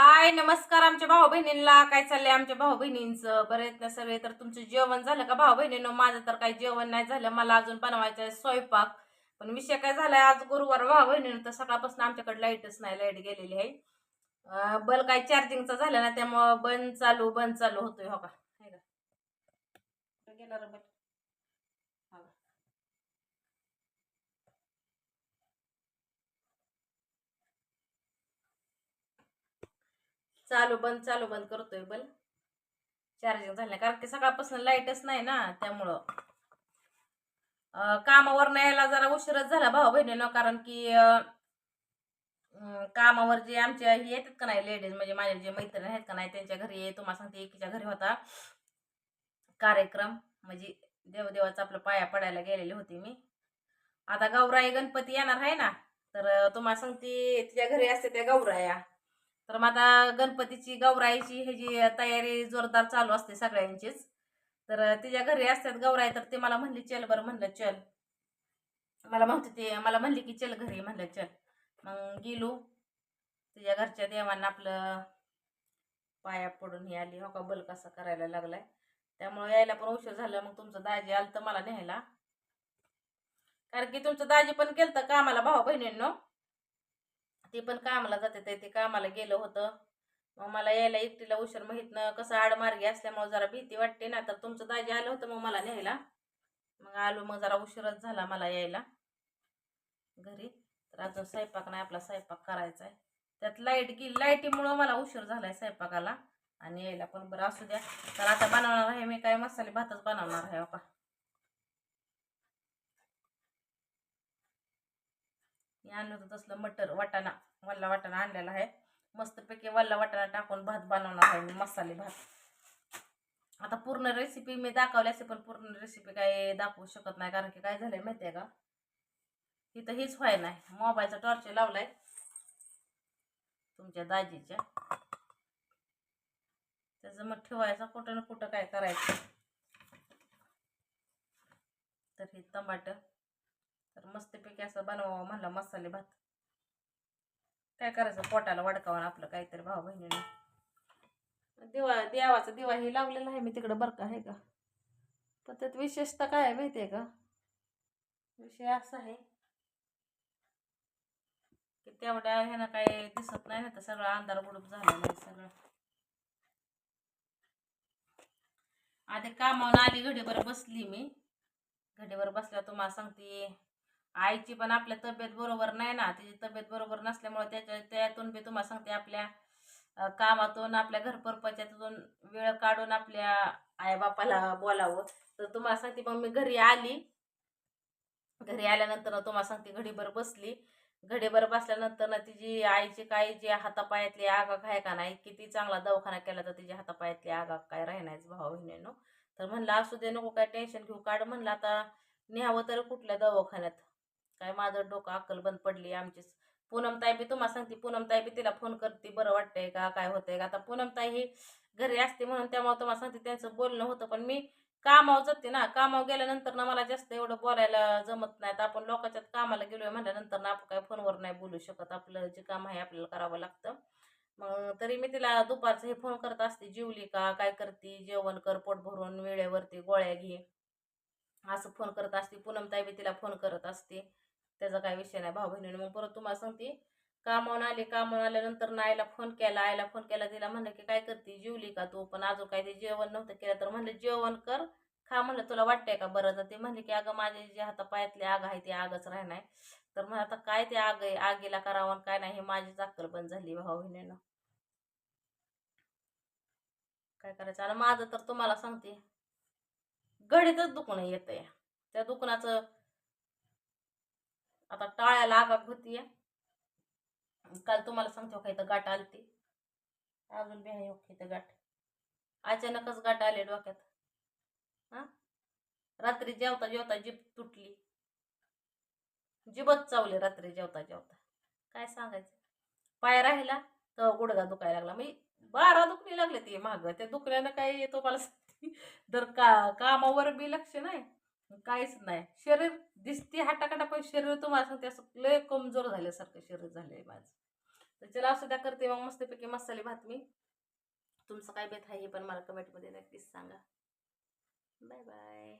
हाय नमस्कार आमच्या भाऊ बहिणींना काय चाललंय आमच्या भाऊ बहिणींचं बरेच ना सगळे? तर तुमचं जेवण झालं का भाऊ बहिणीनं माझं तर काही जेवण नाही झालं. मला अजून बनवायचं आहे स्वयंपाक. पण विषय काय झालाय? आज गुरुवार भाऊ बहिणीनं तर सकाळपासून आमच्याकडे लाईटच नाही. लाइट गेलेली आहे. बल काय चार्जिंगचा झालं ना त्यामुळं बंद चालू बंद चालू होतोय हो का हे का? कुठं गेला रे बल? हा का? चालू बंद चालू बंद करतोय बल. चार्जिंग झालं कारण की सकाळपासून लाईटच नाही ना त्यामुळं. कामावर यायला जरा उशीरच झाला भाऊ बहिणीनं कारण की कामावर जे आमच्या हे येतात का नाही लेडीज म्हणजे माझ्या जे मैत्रिणी आहेत का नाही त्यांच्या घरी तुम्हाला सांगते एकीच्या घरी होता. कार्यक्रम म्हणजे देवदेवाचा आपलं पाया पडायला गेलेली होती मी. आता गौराई गणपती येणार आहे ना तर तुम्हाला सांगते तिच्या घरी असते त्या गौराया. तर मग आता गणपतीची गौराईची ह्याची तयारी जोरदार चालू असते सगळ्यांचीच तर तिच्या घरी असतात गौराई तर ते मला म्हणली चल बरं म्हणलं चल. मला म्हणते ते मला म्हणली की चल घरी म्हणलं चल. मग गेलो. तिच्या घरच्या देवांना आपलं पाया पडून ही आली हो का बल कसा करायला लागलाय. त्यामुळे यायला पण उशीर झाला मग तुमचं दाजी आलं तर मला न्यायला. कारण की तुमचं दाजी पण केलं तर कामाला भाऊ बहिणींनो ते पण कामाला जाते ते ते कामाला गेलं होतं. मग मला यायला एकटीला उशीर माहीतनं कसं आडमार्गी असल्यामुळे जरा भीती वाटते ना तर तुमचं दाजी आलं होतं मग मला न्यायला. मग आलो मग जरा उशीरच झाला मला यायला. घरी. तर अजून स्वयंपाक नाही आपला स्वयंपाक करायचा आहे. त्यात लाइट गेली लाईटीमुळं मला उशीर झाला आहे स्वयंपाकाला. आणि यायला पण बरं असू द्या. तर आता बनवणार आहे मी काय मसाले भातच बनवणार आहे बापा मी आणलं होतं तसलं मटर वाटाणा वल्ला वाटाणा आणलेला आहे. मस्तपैकी वल्ला वाटाणा टाकून भात बनवणार आहे मी मसाले भात. आता पूर्ण रेसिपी मी दाखवली असते पण पूर्ण रेसिपी काय दाखवू शकत नाही कारण की काय झालंय माहिती आहे का? इथं हेच व्हाय नाही. मोबाईलचा टॉर्च लावलाय. तुमच्या दाजीच्या. त्याचं मग ठेवायचं कुठं ना कुठं काय करायचं. तर हे टमाटर तर मस्तपैकी असं बनवावं म्हणलं मसाले भात. काय करायचं? पोटाला वडकावून आपलं काहीतरी भाऊ बहिणीने. दिवा देवाचा दिवा हे लावलेला आहे मी तिकडं बरं का आहे का? पण त्यात विशेषता काय आहे माहिती आहे का? विषय असा आहे की तेवढ्या ह्यानं काही दिसत नाही ना तर सगळं अंधार गुडूप झालं आहे सगळं. आधी कामावून आली घडीभर बसली मी. घडीवर बसल्या तुम्हाला सांगते. आईची पण आपल्या तब्येत बरोबर नाही ना. तिची तब्येत बरोबर नसल्यामुळे त्याच्या त्यातून बी तुम्हाला सांगते आपल्या कामातून आपल्या घरपरपच्यातून वेळ काढून आपल्या आईबापाला बोलावं. तर तुम्हाला सांगते मग मी घरी आली. घरी आल्यानंतर ना तुम्हाला सांगते घडीभर बसली. घडीभर बसल्यानंतर ना तिची आईची काय जी हातापायातली आगाख आहे का नाही किती चांगला दवाखाना केला तर तिची हातापायातली आगाख काय राहण्याच भाऊ बहिणीनो. तर म्हणलं असू दे नको काय टेन्शन घेऊ काढ म्हणलं आता न्यावं तर कुठल्या दवाखान्यात. काय माझं डोकं अक्कल बंद पडली आमचीच पूनमताई बी तुम्हाला सांगते पूनमताई बी तिला फोन करते बरं वाटतंय का काय होतंय का? आता पूनमताई ही घरी असते म्हणून त्यामुळे तुम्हाला सांगते त्यांचं बोलणं होतं पण मी कामावर जाते ना कामावर गेल्यानंतर ना मला जास्त एवढं बोलायला जमत नाही. तर आपण लोकांच्यात कामाला गेलोय म्हणल्यानंतर ना आपण काय फोनवर नाही बोलू शकत. आपलं जे काम आहे आपल्याला करावं लागतं. मग तरी मी तिला दुपारचं हे फोन करत असते जेवली का? काय करते? जेवण कर पोट भरून वेळेवरती गोळ्या घे. असं फोन करत असते. पूनमताई बी तिला फोन करत असते. त्याचा काय विषय नाही. भाऊ बहिणीने मग परत तुम्हाला सांगते कामावून आली कामावून आल्यानंतर ना आईला फोन केला आईला फोन केला तिला म्हणलं की काय करते जेवली का तू? पण अजून काय ते जेवण नव्हतं केलं. तर म्हणलं जेवण कर खा. म्हणलं तुला वाटतंय का बरं? तर ते म्हणले की अगं माझे जे हातापायातली आग आहे ती आगच राहणार. तर मग आता काय ते आग आहे? आगीला करावं आणि काय नाही हे माझीच अक्कल बंद झाली भाऊ बहिणीनं काय करायचं? आणि माझं तर तुम्हाला सांगते घडीतच दुखणं येतंय. त्या दुखण्याचं आता टाळ्याला लागत होती. काल तुम्हाला सांगते हो का इथं गाठ आलती. अजून बी आहे हो इथं गाठ. अचानकच गाठ आले डोक्यात. हा? रात्री जेवता जेवता जीभ तुटली. जीभच चावली रात्री जेवता जेवता. काय सांगायचं? पाय राहिला तर गुडगा दुखायला लागला. मी बारा दुखणी लागले ते माग. त्या दुखण्यानं काही तुम्हाला सांगते? तर का कामावर बी लक्ष नाही. काहीच नाही. शरीर दिसते हाटाकाटा पण शरीर तुम्हाला सांगते असं लय कमजोर झाल्यासारखं शरीर झालंय माझं. तर चला असं त्या करते मग मस्तपैकी मसाले भात मी. तुमचं काय बेत आहे हे पण मला कमेंटमध्ये नक्कीच सांगा. Bye bye